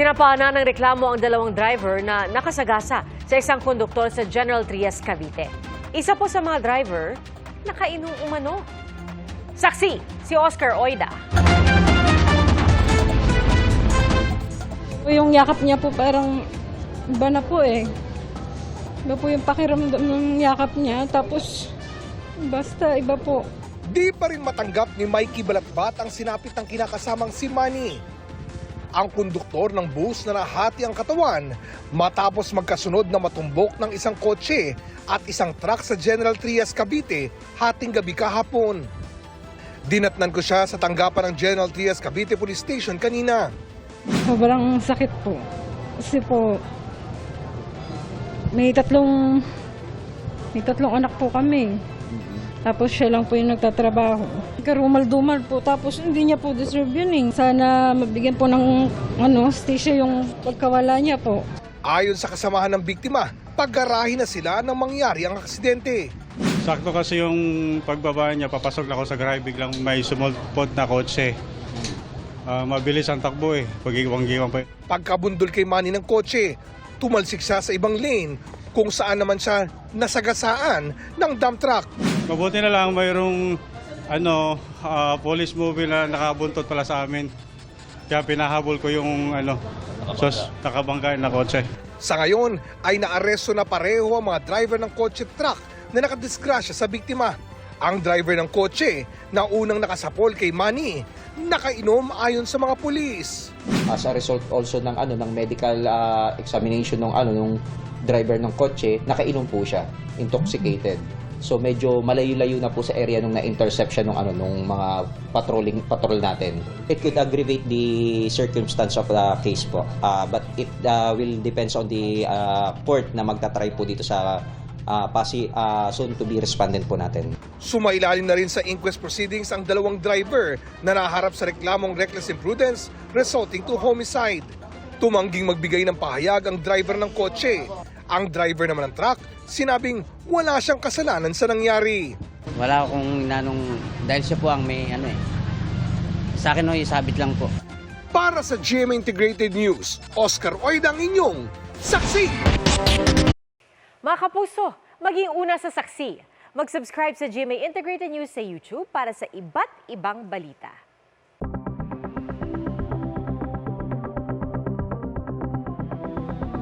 Sinapana ng reklamo ang dalawang driver na nakasagasa sa isang konduktor sa General Trias, Cavite. Isa po sa mga driver, nakainom umano. Saksi, si Oscar Oida. Yung yakap niya po parang iba na po eh. Iba po yung pakiramdam ng yakap niya. Tapos, basta iba po. Di pa rin matanggap ni Mikey Balatbat ang sinapit ng kinakasamang si Manny. Ang konduktor ng bus na nahati ang katawan matapos magkasunod na matumbok ng isang kotse at isang truck sa General Trias, Cavite hating gabi kahapon. Dinatnan ko siya sa tanggapan ng General Trias Cavite Police Station kanina. Sobrang sakit po. Kasi po, may tatlong, may tatlong anak po kami. Tapos siya lang po yung nagtatrabaho. Karumal-dumal po. Tapos hindi niya po deserve yun eh. Sana mabigyan po ng ano, stisya yung pagkawala niya po. Ayon sa kasamahan ng biktima, paggarahe na sila nang mangyari ang aksidente. Sakto kasi yung pagbaba niya, papasok na ako sa garahe, biglang may sumulpot na kotse. Ah, mabilis ang takbo eh, pag-iwang-iwang pa. Pagkabundol kay Manny ng kotse, tumalsik siya sa ibang lane kung saan naman siya nasagasaan ng dump truck. Mabuti na lang mayroong ano, ah, police movie na nakabuntot pala sa amin. Kaya pinahabol ko yung ano, sos, nakabangga na kotse. Sa ngayon ay naaresto na pareho ang mga driver ng kotse at truck na nakadisgrasya sa biktima. Ang driver ng kotse na unang nakasapol kay Manny, nakainom ayon sa mga pulis. as a result also ng ano ng medical ah, examination ng ano nung driver ng kotse nakainom po siya intoxicated so medyo malayo-layo na po sa area nung na-intercept siya nung ano nung mga patrolling patrol natin it could aggravate the circumstance of the case po Ah, but it ah, will depends on the ah, court na magta-try po dito sa ah, pasi ah, soon to be respondent po natin Sumailalim na rin sa inquest proceedings ang dalawang driver na naharap sa reklamong reckless imprudence resulting to homicide. Tumangging magbigay ng pahayag ang driver ng kotse. Ang driver naman ng truck, sinabing wala siyang kasalanan sa nangyari. Wala akong nanong, dahil siya po ang may ano eh. Sa akin ho, isabit lang po. Para sa GMA Integrated News, Oscar Oida ang inyong saksi! Mga kapuso, maging una sa saksi. Mag-subscribe sa GMA Integrated News sa YouTube para sa iba't ibang balita.